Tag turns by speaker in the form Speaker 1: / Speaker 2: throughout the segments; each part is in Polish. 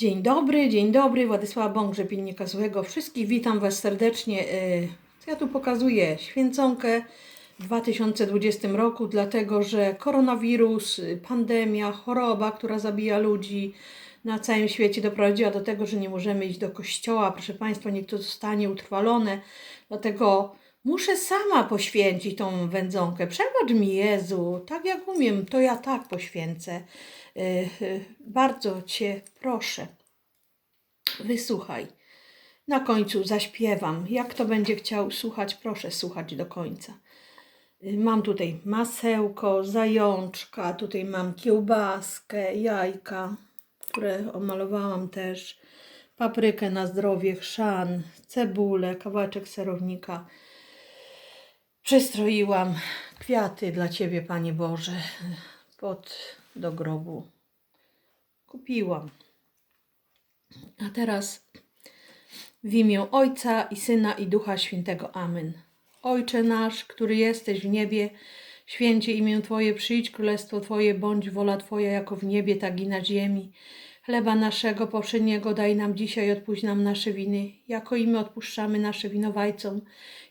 Speaker 1: Dzień dobry, dzień dobry, Władysława Bągrze, pilnika złego. Wszystkich witam Was serdecznie. Y, Ja tu pokazuję święconkę w 2020 roku, dlatego że koronawirus, pandemia, choroba, która zabija ludzi na całym świecie doprowadziła do tego, że nie możemy iść do kościoła. Proszę Państwa, niech to zostanie utrwalone. Dlatego muszę sama poświęcić tą wędzonkę. Przebacz mi Jezu, tak jak umiem, to ja tak poświęcę. Y, y, Bardzo Cię proszę, wysłuchaj. Na końcu zaśpiewam. Jak to będzie chciał słuchać, proszę słuchać do końca. Y, Mam tutaj masełko, zajączka, tutaj mam kiełbaskę, jajka, które omalowałam też, paprykę na zdrowie, chrzan, cebulę, kawałeczek serownika. Przystroiłam kwiaty dla Ciebie, Panie Boże, pod do grobu. Kupiłam. A teraz w imię Ojca i Syna i Ducha Świętego. Amen. Ojcze nasz, który jesteś w niebie, święcie imię Twoje, przyjdź królestwo Twoje, bądź wola Twoja jako w niebie, tak i na ziemi. Chleba naszego powszedniego daj nam dzisiaj, odpuść nam nasze winy, jako i my odpuszczamy nasze winowajcom.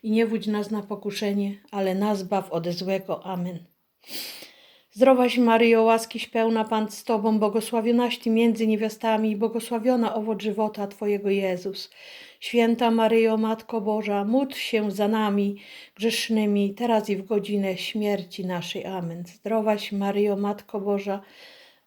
Speaker 1: I nie wódź nas na pokuszenie, ale nas baw ode złego. Amen. Zdrowaś Maryjo, łaskiś pełna Pan z Tobą, błogosławionaś Ty między niewiastami i błogosławiona owoc żywota Twojego Jezus. Święta Maryjo, Matko Boża, módl się za nami grzesznymi, teraz i w godzinę śmierci naszej. Amen. Zdrowaś Maryjo, Matko Boża,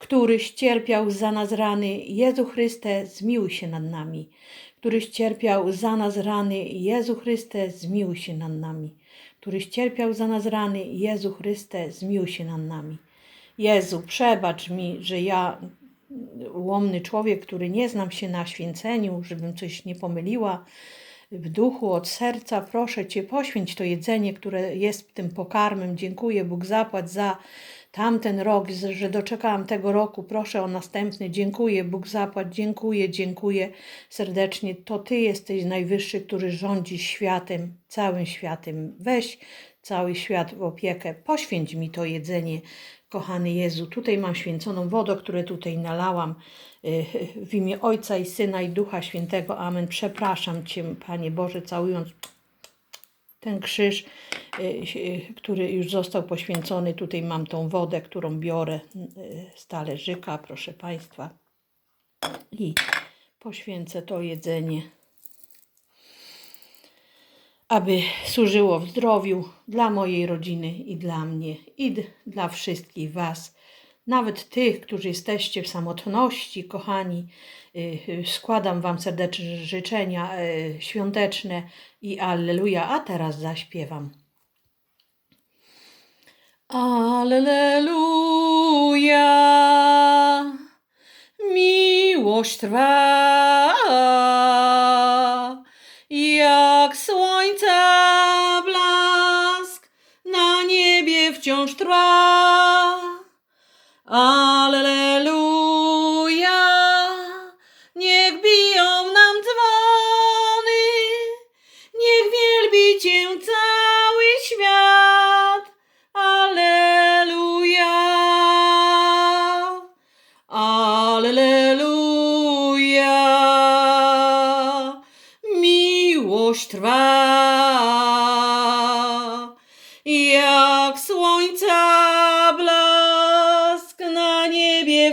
Speaker 1: Któryś cierpiał za nas rany, Jezu Chryste, zmiłuj się nad nami. Któryś cierpiał za nas rany, Jezu Chryste, zmiłuj się nad nami któryś cierpiał za nas rany, Jezu Chryste, zmiłuj się nad nami. Jezu, przebacz mi, że ja, ułomny człowiek, który nie znam się na święceniu, żebym coś nie pomyliła, w duchu, od serca, proszę Cię, poświęć to jedzenie, które jest tym pokarmem. Dziękuję, Bóg zapłać za tamten rok, że doczekałam tego roku. Proszę o następny. Dziękuję, Bóg zapłać. Dziękuję, dziękuję serdecznie. To Ty jesteś najwyższy, który rządzi światem, całym światem. Weź cały świat w opiekę. Poświęć mi to jedzenie, kochany Jezu. Tutaj mam święconą wodę, którą tutaj nalałam. y, W imię Ojca i Syna i Ducha Świętego. Amen. Przepraszam Cię, Panie Boże, całując ten krzyż, y, y, który już został poświęcony. Tutaj mam tą wodę, którą biorę z talerzyka, proszę Państwa. I poświęcę to jedzenie, aby służyło w zdrowiu dla mojej rodziny i dla mnie, i dla wszystkich Was. Nawet tych, którzy jesteście w samotności, kochani, y, y, składam Wam serdeczne życzenia y, świąteczne i Alleluja. A teraz zaśpiewam. Alleluja, miłość trwa, wciąż trwa. Alleluja, niech biją nam dzwony, niech wielbi Cię cały świat. Alleluja, Alleluja, miłość trwa.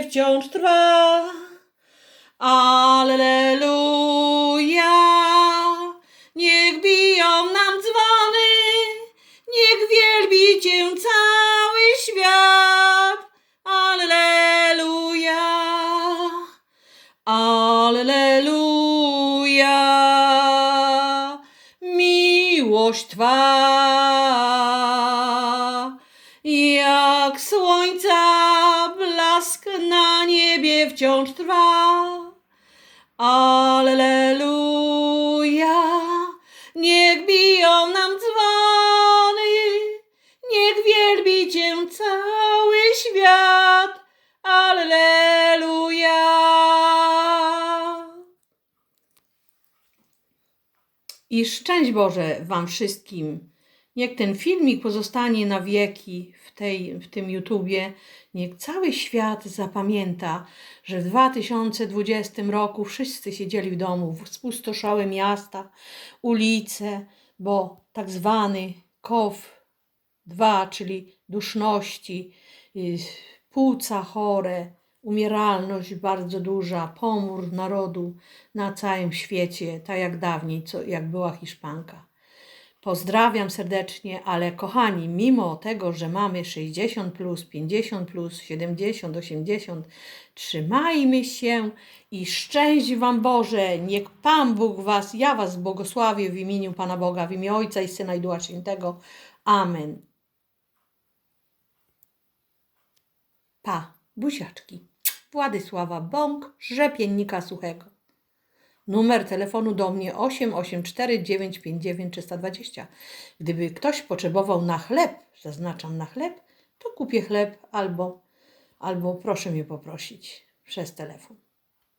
Speaker 1: Wciąż trwa. Alleluja, niech biją nam dzwony, niech wielbi Cię cały świat. Alleluja, Alleluja, miłość Twa. Jak słońca blask na niebie wciąż trwa. Alleluja, niech biją nam dzwony, niech wielbi Cię cały świat. Alleluja. I szczęść Boże Wam wszystkim. Niech ten filmik pozostanie na wieki w, tej, w tym YouTubie. Niech cały świat zapamięta, że w 2020 roku wszyscy siedzieli w domu, spustoszały miasta, ulice, bo tak zwany KOW 2, czyli duszności, y, płuca chore, umieralność bardzo duża, pomór narodu na całym świecie, tak jak dawniej, co, jak była Hiszpanka. Pozdrawiam serdecznie, ale kochani, mimo tego, że mamy 60, plus, 50, plus, 70, 80, trzymajmy się i szczęść Wam Boże. Niech Pan Bóg Was, ja Was błogosławię w imieniu Pana Boga, w imię Ojca i Syna i Ducha Świętego. Amen. Pa, buziaczki. Władysława Bąk, Rzepiennika Suchego. Numer telefonu do mnie 884 959 320. Gdyby ktoś potrzebował na chleb, zaznaczam na chleb, to kupię chleb albo, albo proszę mnie poprosić przez telefon.